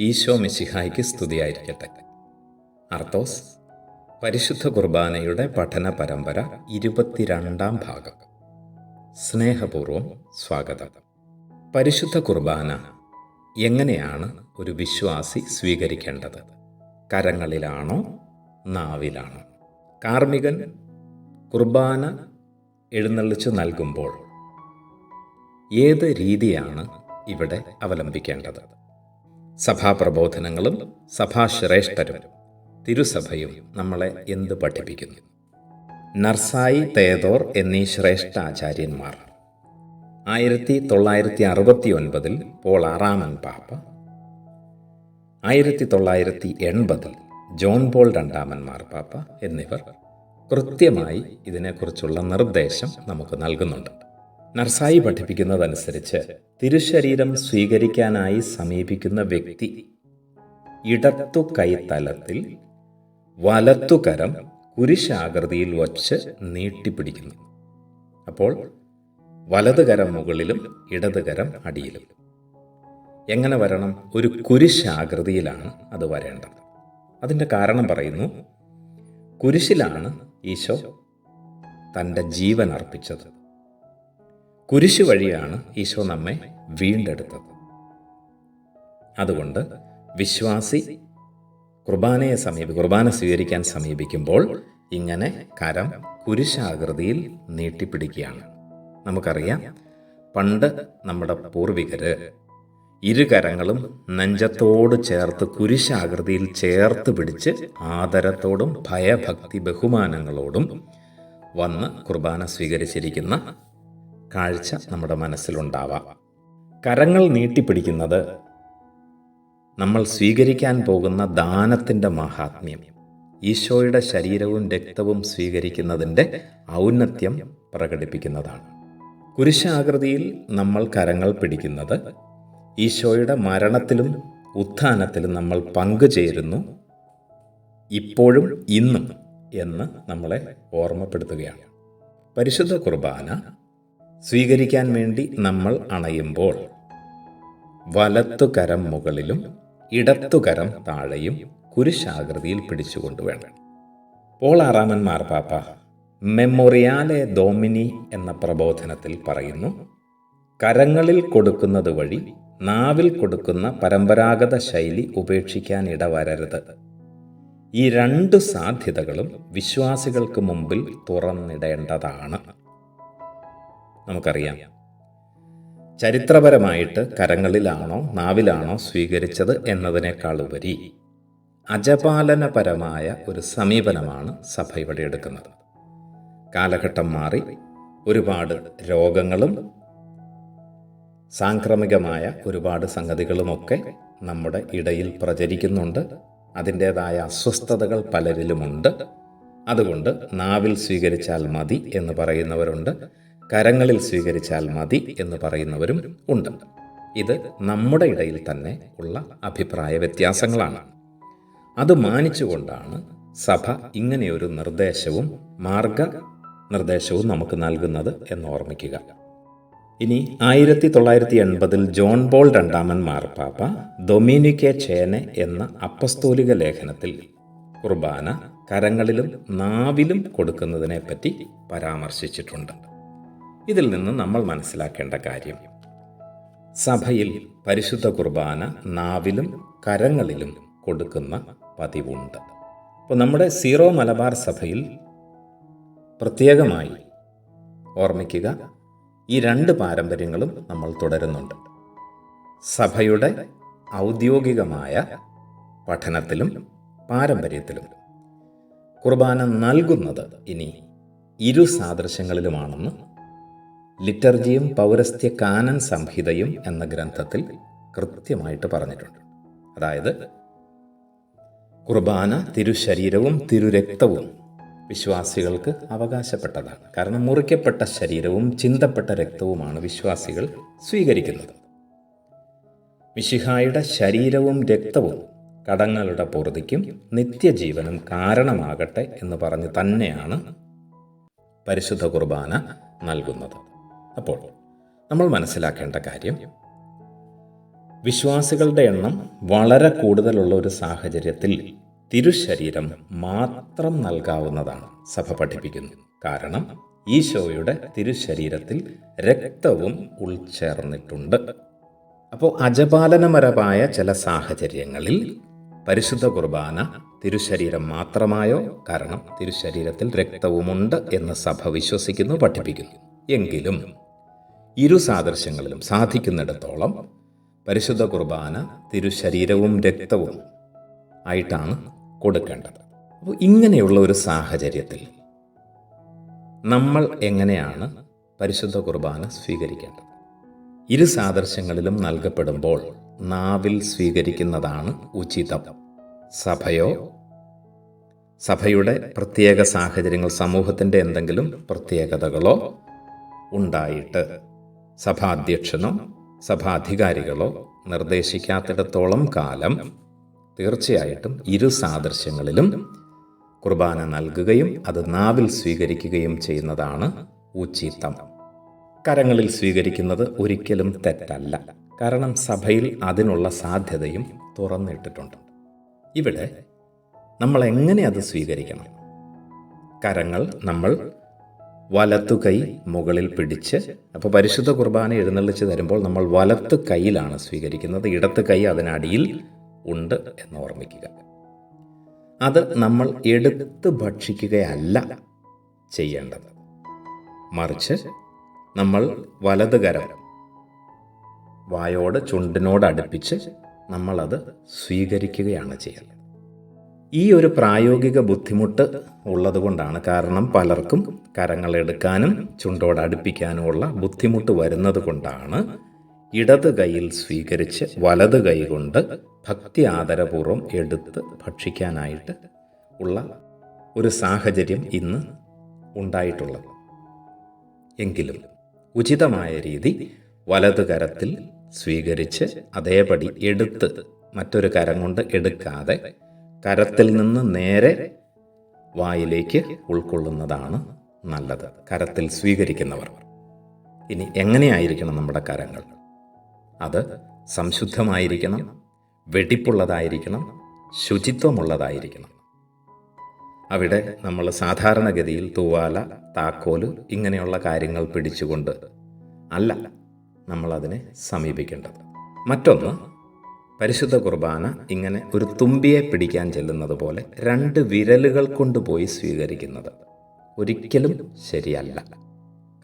ഈശോ മിശിഹായ്ക്ക് സ്തുതിയായിരിക്കട്ടെ. അർത്തോസ് പരിശുദ്ധ കുർബാനയുടെ പഠന പരമ്പര ഇരുപത്തിരണ്ടാം ഭാഗം. സ്നേഹപൂർവം സ്വാഗതം. പരിശുദ്ധ കുർബാന എങ്ങനെയാണ് ഒരു വിശ്വാസി സ്വീകരിക്കേണ്ടത്? കരങ്ങളിലാണോ നാവിലാണോ? കാർമികൻ കുർബാന എഴുന്നള്ളിച്ചു നൽകുമ്പോൾ ഏത് രീതിയാണ് ഇവിടെ അവലംബിക്കേണ്ടത്? സഭാപ്രബോധനങ്ങളും സഭാശ്രേഷ്ഠരും തിരുസഭയും നമ്മളെ എന്ത് പഠിപ്പിക്കുന്നു? നർസായി തേതോർ എന്നീ ശ്രേഷ്ഠ ആചാര്യന്മാർ ആയിരത്തി തൊള്ളായിരത്തി അറുപത്തി ഒൻപതിൽ പോൾ ആറാമൻ പാപ്പ. ആയിരത്തി തൊള്ളായിരത്തി എൺപതിൽ ജോൺ പോൾ രണ്ടാമൻ മാർപ്പാപ്പ എന്നിവർ കൃത്യമായി ഇതിനെക്കുറിച്ചുള്ള നിർദ്ദേശം നമുക്ക് നൽകുന്നുണ്ട്. നർസായി പഠിപ്പിക്കുന്നതനുസരിച്ച് തിരുശരീരം സ്വീകരിക്കാനായി സമീപിക്കുന്ന വ്യക്തി ഇടത്തു കൈത്തലത്തിൽ വലത്തുകരം കുരിശാകൃതിയിൽ വച്ച് നീട്ടിപ്പിടിക്കുന്നു. അപ്പോൾ വലതുകരം മുകളിലും ഇടതുകരം അടിയിലും. എങ്ങനെ വരണം? ഒരു കുരിശാകൃതിയിലാണ് അത് വരേണ്ടത്. അതിന്റെ കാരണം പറയുന്നു കുരിശിലാണ് ഈശോ തന്റെ ജീവൻ അർപ്പിച്ചത്. കുരിശ് വഴിയാണ് ഈശോ നമ്മെ വീണ്ടെടുത്തത്. അതുകൊണ്ട് വിശ്വാസി കുർബാനയെ സമീപി കുർബാന സ്വീകരിക്കാൻ സമീപിക്കുമ്പോൾ ഇങ്ങനെ കരം കുരിശാകൃതിയിൽ നീട്ടിപ്പിടിക്കുകയാണ്. നമുക്കറിയാം പണ്ട് നമ്മുടെ പൂർവികര് ഇരുകരങ്ങളും നെഞ്ചത്തോട് ചേർത്ത് കുരിശാകൃതിയിൽ ചേർത്ത് പിടിച്ച് ആദരത്തോടും ഭയഭക്തി ബഹുമാനങ്ങളോടും വന്ന് കുർബാന സ്വീകരിച്ചിരിക്കുന്ന കാഴ്ച നമ്മുടെ മനസ്സിലുണ്ടാവാം. കരങ്ങൾ നീട്ടിപ്പിടിക്കുന്നത് നമ്മൾ സ്വീകരിക്കാൻ പോകുന്ന ദാനത്തിന്റെ മഹാത്മ്യം. ഈശോയുടെ ശരീരവും രക്തവും സ്വീകരിക്കുന്നതിന്റെ ഔന്നത്യം പ്രകടിപ്പിക്കുന്നതാണ്. കുരിശാകൃതിയിൽ നമ്മൾ കരങ്ങൾ പിടിക്കുന്നത് ഈശോയുടെ മരണത്തിലും ഉത്ഥാനത്തിലും നമ്മൾ പങ്കുചേരുന്നു ഇപ്പോഴും ഇന്നും എന്ന് നമ്മളെ ഓർമ്മപ്പെടുത്തുകയാണ്. പരിശുദ്ധ കുർബാന സ്വീകരിക്കാൻ വേണ്ടി നമ്മൾ അണയുമ്പോൾ വലത്തുകരം മുകളിലും ഇടത്തുകരം താഴെയും കുരിശാകൃതിയിൽ പിടിച്ചുകൊണ്ട് വേണം. പോൾ ആറാമൻ മാർപ്പാപ്പ മെമ്മോറിയാലെ ഡോമിനി എന്ന പ്രബോധനത്തിൽ പറയുന്നു കരങ്ങളിൽ കൊടുക്കുന്നത് വഴി നാവിൽ കൊടുക്കുന്ന പരമ്പരാഗത ശൈലി ഉപേക്ഷിക്കാൻ ഇടവരരുത്. ഈ രണ്ട് സാധ്യതകളും വിശ്വാസികൾക്ക് മുമ്പിൽ തുറന്നിടേണ്ടതാണ്. നമുക്കറിയാം. ചരിത്രപരമായിട്ട് കരങ്ങളിലാണോ നാവിലാണോ സ്വീകരിച്ചത് എന്നതിനേക്കാൾ ഉപരി അജപാലനപരമായ ഒരു സമീപനമാണ് സഭ ഇവിടെ എടുക്കുന്നത്. കാലഘട്ടം മാറി ഒരുപാട് രോഗങ്ങളും സാംക്രമികമായ ഒരുപാട് സംഗതികളുമൊക്കെ നമ്മുടെ ഇടയിൽ പ്രചരിക്കുന്നുണ്ട്. അതിന്റേതായ അസ്വസ്ഥതകൾ പലരിലുമുണ്ട്. അതുകൊണ്ട് നാവിൽ സ്വീകരിച്ചാൽ മതി എന്ന് പറയുന്നവരുണ്ട്. കരങ്ങളിൽ സ്വീകരിച്ചാൽ മതി എന്ന് പറയുന്നവരും ഉണ്ട്. ഇത് നമ്മുടെ ഇടയിൽ തന്നെ ഉള്ള അഭിപ്രായ വ്യത്യാസങ്ങളാണ്. അത് മാനിച്ചുകൊണ്ടാണ് സഭ ഇങ്ങനെയൊരു നിർദ്ദേശവും മാർഗ നിർദ്ദേശവും നമുക്ക് നൽകുന്നത് എന്ന് ഓർമ്മിക്കുക. ഇനി ആയിരത്തി തൊള്ളായിരത്തി എൺപതിൽ ജോൺ ബോൾ രണ്ടാമൻ മാർപ്പാപ്പ ഡൊമിനിക്കെ ചേനെ എന്ന അപ്പസ്തോലിക ലേഖനത്തിൽ കുർബാന കരങ്ങളിലും നാവിലും കൊടുക്കുന്നതിനെപ്പറ്റി പരാമർശിച്ചിട്ടുണ്ട്. ഇതിൽ നിന്ന് നമ്മൾ മനസ്സിലാക്കേണ്ട കാര്യം. സഭയിൽ പരിശുദ്ധ കുർബാന നാവിലും കരങ്ങളിലും കൊടുക്കുന്ന പതിവുണ്ട്. അപ്പോൾ നമ്മുടെ സീറോ മലബാർ സഭയിൽ പ്രത്യേകമായി ഓർമ്മിക്കുക ഈ രണ്ട് പാരമ്പര്യങ്ങളും നമ്മൾ തുടരുന്നുണ്ട്. സഭയുടെ ഔദ്യോഗികമായ പഠനത്തിലും പാരമ്പര്യത്തിലും കുർബാന നൽകുന്നത് ഇനി ഇരു സാദൃശ്യങ്ങളിലുമാണെന്ന് ലിറ്റർജിയും പൗരസ്ത്യ കാനൻ സംഹിതയും എന്ന ഗ്രന്ഥത്തിൽ കൃത്യമായിട്ട് പറഞ്ഞിട്ടുണ്ട്. അതായത് കുർബാന തിരുശരീരവും തിരുരക്തവും വിശ്വാസികൾക്ക് അവകാശപ്പെട്ടതാണ്. കാരണം മുറിക്കപ്പെട്ട ശരീരവും ചിന്തപ്പെട്ട രക്തവുമാണ് വിശ്വാസികൾ സ്വീകരിക്കുന്നത്. മിശിഹായുടെ ശരീരവും രക്തവും കടങ്ങളുടെ പൊറുതിക്കും നിത്യജീവനും കാരണമാകട്ടെ എന്ന് പറഞ്ഞ് തന്നെയാണ് പരിശുദ്ധ കുർബാന നൽകുന്നത്. അപ്പോൾ നമ്മൾ മനസ്സിലാക്കേണ്ട കാര്യം വിശ്വാസികളുടെ എണ്ണം വളരെ കൂടുതലുള്ള ഒരു സാഹചര്യത്തിൽ തിരുശരീരം മാത്രം നൽകാവുന്നതാണ് സഭ പഠിപ്പിക്കുന്നത് കാരണം ഈശോയുടെ തിരുശരീരത്തിൽ രക്തവും ഉൾച്ചേർന്നിട്ടുണ്ട്. അപ്പോൾ അജപാലനപരമായ ചില സാഹചര്യങ്ങളിൽ പരിശുദ്ധ കുർബാന തിരുശരീരം മാത്രമായോ? കാരണം തിരുശരീരത്തിൽ രക്തവുമുണ്ട് എന്ന് സഭ വിശ്വസിക്കുന്നു പഠിപ്പിക്കുന്നു. എങ്കിലും ഇരു സാദൃശ്യങ്ങളിലും സാധിക്കുന്നിടത്തോളം പരിശുദ്ധ കുർബാന തിരുശരീരവും രക്തവും ആയിട്ടാണ് കൊടുക്കേണ്ടത്. അപ്പോൾ ഇങ്ങനെയുള്ള ഒരു സാഹചര്യത്തിൽ നമ്മൾ എങ്ങനെയാണ് പരിശുദ്ധ കുർബാന സ്വീകരിക്കേണ്ടത്? ഇരു സാദൃശ്യങ്ങളിലും നൽകപ്പെടുമ്പോൾ നാവിൽ സ്വീകരിക്കുന്നതാണ് ഉചിതം സഭയോ? സഭയുടെ പ്രത്യേക സാഹചര്യങ്ങൾ സമൂഹത്തിന്റെ എന്തെങ്കിലും പ്രത്യേകതകളോ ഉണ്ടായിട്ട് സഭാധ്യക്ഷനോ സഭാധികാരികളോ നിർദ്ദേശിക്കാത്തിടത്തോളം കാലം തീർച്ചയായിട്ടും ഇരു സാദൃശ്യങ്ങളിലും കുർബാന നൽകുകയും അത് നാവിൽ സ്വീകരിക്കുകയും ചെയ്യുന്നതാണ് ഉചിതം. കരങ്ങളിൽ സ്വീകരിക്കുന്നത് ഒരിക്കലും തെറ്റല്ല. കാരണം സഭയിൽ അതിനുള്ള സാധ്യതയും തുറന്നിട്ടിട്ടുണ്ട്. ഇവിടെ നമ്മൾ എങ്ങനെ അത് സ്വീകരിക്കണം? കരങ്ങൾ നമ്മൾ വലത്തു കൈ മുകളിൽ പിടിച്ച് അപ്പോൾ പരിശുദ്ധ കുർബാന എഴുന്നള്ളിച്ച് തരുമ്പോൾ നമ്മൾ വലത്ത് കൈയിലാണ് സ്വീകരിക്കുന്നത്. ഇടത്ത് കൈ അതിനടിയിൽ ഉണ്ട് എന്ന് ഓർമ്മിക്കുക. അത് നമ്മൾ എടുത്ത് ഭക്ഷിക്കുകയല്ല ചെയ്യേണ്ടത്. മറിച്ച് നമ്മൾ വലത് കരം വായോട് ചുണ്ടിനോട് അടുപ്പിച്ച് നമ്മളത് സ്വീകരിക്കുകയാണ് ചെയ്യുന്നത് ഈ ഒരു പ്രായോഗിക ബുദ്ധിമുട്ട് ഉള്ളതുകൊണ്ടാണ് കാരണം പലർക്കും കരങ്ങൾ എടുക്കാനും ചുണ്ടോട് അടുപ്പിക്കാനുമുള്ള ബുദ്ധിമുട്ട് വരുന്നത് കൊണ്ടാണ് ഇടത് കൈയിൽ സ്വീകരിച്ച് വലത് കൈ കൊണ്ട് ഭക്തി ആദരപൂർവം എടുത്ത് ഭക്ഷിക്കാനായിട്ട് ഉള്ള ഒരു സാഹചര്യം ഇന്ന് ഉണ്ടായിട്ടുള്ളത്. എങ്കിലും ഉചിതമായ രീതി വലത് കരത്തിൽ സ്വീകരിച്ച് അതേപടി എടുത്ത് മറ്റൊരു കരം കൊണ്ട് എടുക്കാതെ കരത്തിൽ നിന്ന് നേരെ വായിലേക്ക് ഉൾക്കൊള്ളുന്നതാണ് നല്ലത് കരത്തിൽ സ്വീകരിക്കുന്നവർ. ഇനി എങ്ങനെയായിരിക്കണം നമ്മുടെ കരങ്ങൾ? അത് സംശുദ്ധമായിരിക്കണം വെടിപ്പുള്ളതായിരിക്കണം ശുചിത്വമുള്ളതായിരിക്കണം. അവിടെ നമ്മൾ സാധാരണഗതിയിൽ തൂവാല താക്കോൽ ഇങ്ങനെയുള്ള കാര്യങ്ങൾ പിടിച്ചുകൊണ്ട് അല്ല നമ്മളതിനെ സമീപിക്കേണ്ടത്. മറ്റൊന്ന് പരിശുദ്ധ കുർബാന ഇങ്ങനെ ഒരു തുമ്പിയെ പിടിക്കാൻ ചെല്ലുന്നത് പോലെ രണ്ട് വിരലുകൾ കൊണ്ടുപോയി സ്വീകരിക്കുന്നത്. ഒരിക്കലും ശരിയല്ല.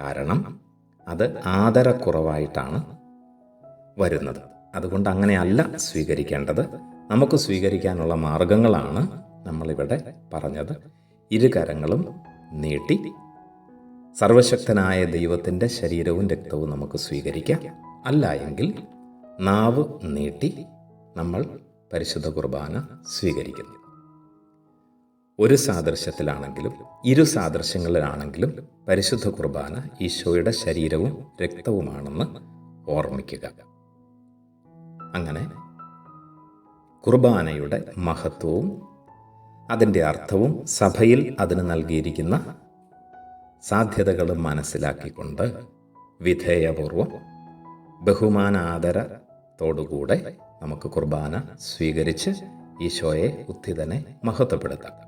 കാരണം അത് ആദരക്കുറവായിട്ടാണ് വരുന്നത്. അതുകൊണ്ട് അങ്ങനെയല്ല സ്വീകരിക്കേണ്ടത്. നമുക്ക് സ്വീകരിക്കാനുള്ള മാർഗങ്ങളാണ് നമ്മളിവിടെ പറഞ്ഞത്. ഇരുകരങ്ങളും നീട്ടി സർവശക്തനായ ദൈവത്തിന്റെ ശരീരവും രക്തവും നമുക്ക് സ്വീകരിക്കാം. അല്ല എങ്കിൽ നാവ് നീട്ടി നമ്മൾ പരിശുദ്ധ കുർബാന സ്വീകരിക്കുന്നു. ഒരു സാദൃശ്യത്തിലാണെങ്കിലും ഇരു സാദൃശ്യങ്ങളിലാണെങ്കിലും പരിശുദ്ധ കുർബാന ഈശോയുടെ ശരീരവും രക്തവുമാണെന്ന് ഓർമ്മിക്കുക. അങ്ങനെ കുർബാനയുടെ മഹത്വവും അതിന്റെ അർത്ഥവും സഭയിൽ അതിന് നൽകിയിരിക്കുന്ന സാധ്യതകളും മനസ്സിലാക്കിക്കൊണ്ട് വിധേയപൂർവം ബഹുമാനാദരത്തോടുകൂടെ നമുക്ക് കുർബാന സ്വീകരിച്ച് ഈശോയെ ഉത്തിതനെ മഹത്വപ്പെടുത്താം.